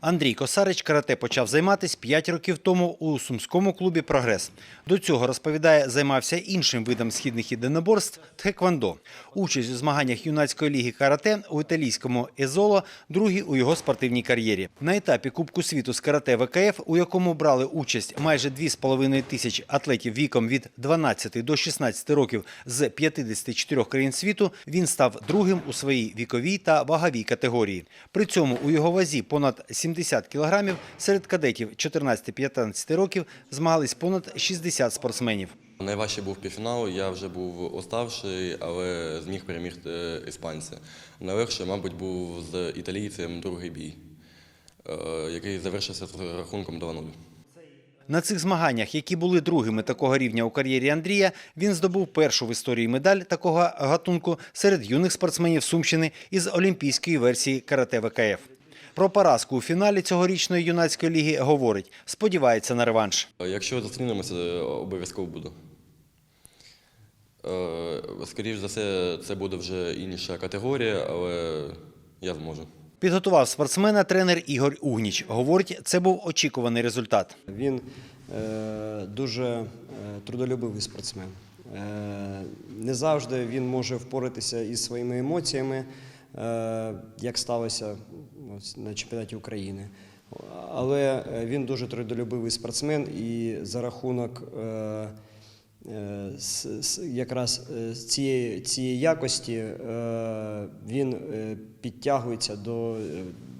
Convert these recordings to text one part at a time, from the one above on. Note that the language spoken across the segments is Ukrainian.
Андрій Косарич карате почав займатися 5 років тому у сумському клубі Прогрес. До цього розповідає, займався іншим видом східних єдиноборств тхеквондо. Участь у змаганнях юнацької ліги карате у італійському Езоло другий у його спортивній кар'єрі. На етапі Кубку світу з карате ВКФ, у якому брали участь майже 2,5 тисяч атлетів віком від 12 до 16 років з 54 країн світу, він став другим у своїй віковій та ваговій категорії. При цьому у його вазі понад 70 кілограмів серед кадетів 14-15 років змагались понад 60 спортсменів. Найважче був півфінал, я вже був оставший, але зміг перемігти іспанця. Найлегше, мабуть, був з італійцем другий бій, е, який завершився з рахунком 2-0. На цих змаганнях, які були другими такого рівня у кар'єрі Андрія, він здобув першу в історії медаль такого гатунку серед юних спортсменів Сумщини із олімпійської версії карате ВКФ. Про поразку у фіналі цьогорічної юнацької ліги говорить, сподівається на реванш. Якщо зустрінемося, обов'язково буду. Е, Скоріше за все, це буде вже інша категорія, але я зможу. Підготував спортсмена тренер Ігор Угніч. Говорить, це був очікуваний результат. Він е, дуже е, трудолюбивий спортсмен. Е, не завжди він може впоратися із своїми емоціями, е, як сталося на чемпіонаті України. Але е, він дуже трудолюбивий спортсмен і за рахунок е, е, якраз цієї, цієї якості він підтягується до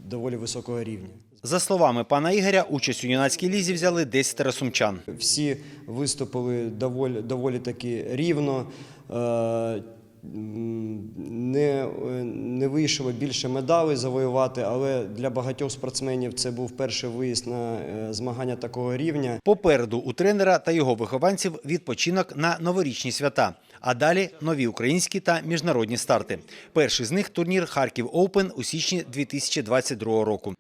доволі високого рівня. За словами пана Ігоря, участь у юнацькій лізі взяли 10 сумчан. Всі виступили доволі, доволі таки рівно. Е, Не, не вийшло більше медалей завоювати, але для багатьох спортсменів це був перший виїзд на е, змагання такого рівня. Попереду у тренера та його вихованців відпочинок на новорічні свята. А далі нові українські та міжнародні старти. Перший з них турнір Харків Оупен у січні 2022 року.